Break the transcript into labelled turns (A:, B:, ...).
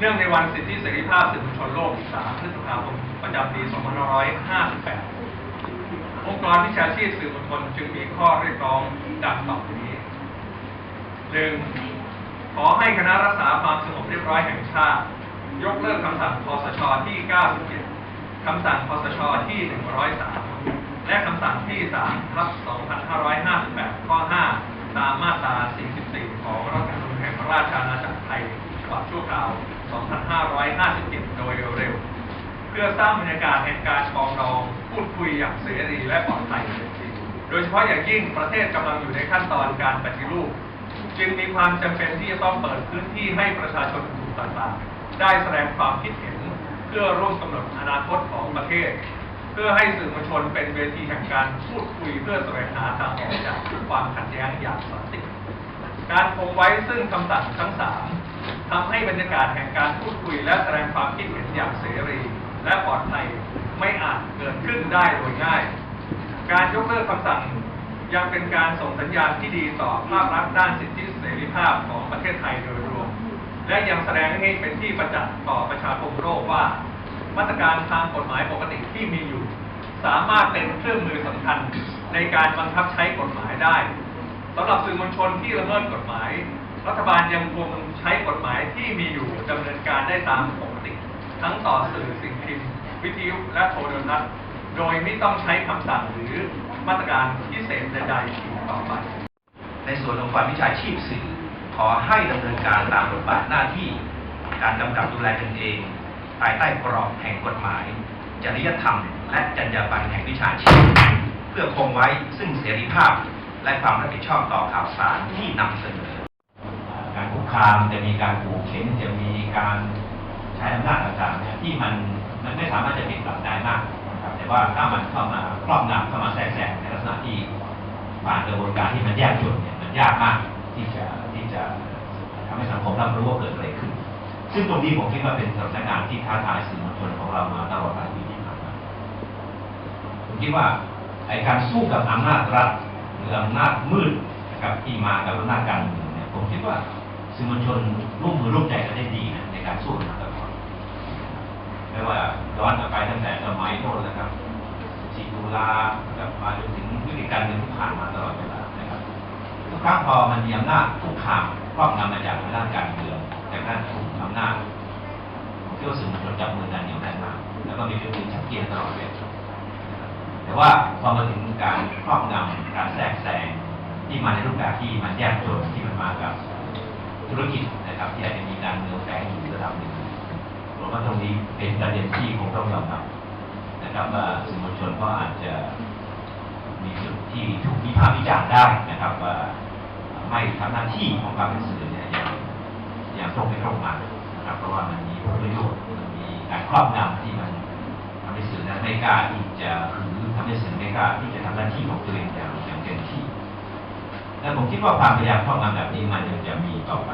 A: เนื่องในวันสิทธิเสรีภาพสื่อมวลชนโลก 3 พฤษภาคม ประจำปี 2558 องค์กรวิชาชีพสื่อมวลชนจึงมีข้อเรียกร้องดังต่อไปนี้หนึ่งขอให้คณะรักษาความสงบเรียบร้อยแห่งชาติ ยกเลิกคำสั่งคอสชที่ 97 คำสั่งคอสชที่ 103 และคำสั่งที่ 3 ทับ 2558 ข้อ 5 ตามมาตรา 44 ของรัฐธรรมนูญแห่งราชอาณาจักรไทยฉบับชั่วคราว 2557 โดยเร็ว เพื่อสร้างบรรยากาศแห่งการปองดองพูดคุยอย่างเสรีและปลอดภัยโดยเฉพาะอย่างยิ่งประเทศกำลังอยู่ในขั้นตอนการปฏิรูป จึงมีความจำเป็นที่จะต้องเปิดพื้นที่ให้ประชาชนกลุ่มต่างๆ ได้แสดงความคิดเห็น เพื่อร่วมกำหนดอนาคตของประเทศ เพื่อให้สื่อมวลชนเป็นเวทีแห่งการพูดคุยเพื่อแสวงหาทางออกจากความขัดแย้งอย่างสันติการคงไว้ซึ่งคำสั่งทั้งสามทำให้บรรยากาศแห่งการพูดคุยและแสดงความคิดเห็นอย่างเสรี และปลอดภัยไม่อาจเกิดขึ้นได้โดยง่าย การยกเลิกคำสั่งยังเป็นการส่งสัญญาณที่ดีต่อภาพลักษณ์ด้านสิทธิเสรีภาพของประเทศไทยโดยรวม และยังแสดงให้เป็นที่ประจักษ์ต่อประชาคมโลกว่า มาตรการทางกฎหมายปกติที่มีอยู่ สามารถเป็นเครื่องมือสำคัญในการบังคับใช้กฎหมายได้สำหรับสื่อมวลชนที่ละเมิดกฎหมาย รัฐบาลยังคงใช้กฎหมายที่มีอยู่ดำเนินการได้ตามปกติ ทั้งต่อสื่อสิ่ง วิทยุและโทรทัศน์โดยไม่ต้องใช้คำสั่งหรือมาตรการพิเศษใดๆอีกต่อไป
B: ในส่วนของฝ่ายวิชาชีพสื่อ ขอให้ดำเนินการตามบทบาทหน้าที่ การกำกับดูแลตนเอง ภายใต้กรอบแห่งกฎหมาย จริยธรรม และจรรยาบรรณแห่งวิชาชีพ เพื่อคงไว้ซึ่งเสรีภาพ และความรับผิดชอบต่อข่าวสารที่นำเสนอ
C: การคุกคามจะมีการขู่เข็นจะมีการ ใช้อำนาจต่างๆเนี่ยที่มันมันไม่สามารถจะปิดปรับได้มากนะครับแต่ว่าถ้ามันเข้ามาครอบงำเข้ามาแทรกแซงในลักษณะที่ผ่านกระบวนการที่มันแยกจุดเนี่ยมันยากมากที่จะที่จะทำให้สังคมรับรู้ว่าเกิดอะไรขึ้น ซึ่งตรงนี้ผมคิดว่าเป็นสถานการณ์ที่ท้าทายสื่อมวลชนของเรามาตลอดหลายปีที่ผ่านมาผมคิดว่าไอการสู้กับอำนาจรัฐหรืออำนาจมืดนะครับที่มากับอำนาจการเมืองเนี่ยผมคิดว่าสื่อมวลชนร่วมมือร่วมใจกันได้ดีนะในการสู้มาตลอด ไม่ว่าย้อนกลับไปตั้งแต่สมัยโน้นนะครับสีตุลานะครับมาจนถึงวิธีการเมืองที่ผ่านมาตลอดเวลานะครับทุกครั้งพอมันมีอำนาจคุกคามครอบงำมาจากด้านการเมืองจากด้านกลุ่มอำนาจผมคิดว่าสื่อมวลชนจับมือกันเหนียวแน่นมากแล้วก็มีจุดยืนชัดเจนตลอดเวลาแต่ว่าพอมาถึงการครอบงำการแทรกแซงที่มาในรูปแบบที่มันแยกจนที่มันมากับธุรกิจนะครับที่อาจจะมีการเมืองแฝงอยู่ระดับหนึ่ง ผมว่าตรงนี้เป็นประเด็นที่คงต้องยอมรับนะครับว่าสื่อมวลชนก็อาจจะมีจุดที่ถูกวิพากษ์วิจารณ์ได้นะครับว่าไม่ทำหน้าที่ของความเป็นสื่อเนี่ยอย่างอย่างตรงไปตรงมานะครับเพราะว่ามันมีผลประโยชน์มันมีการครอบงำที่มันทำให้สื่อนั้นไม่กล้าที่จะหรือทำให้สื่อไม่กล้าที่จะทำหน้าที่ของตัวเองอย่างอย่างเต็มที่และผมคิดว่าความพยายามครอบงำแบบนี้มันยังจะมีต่อไป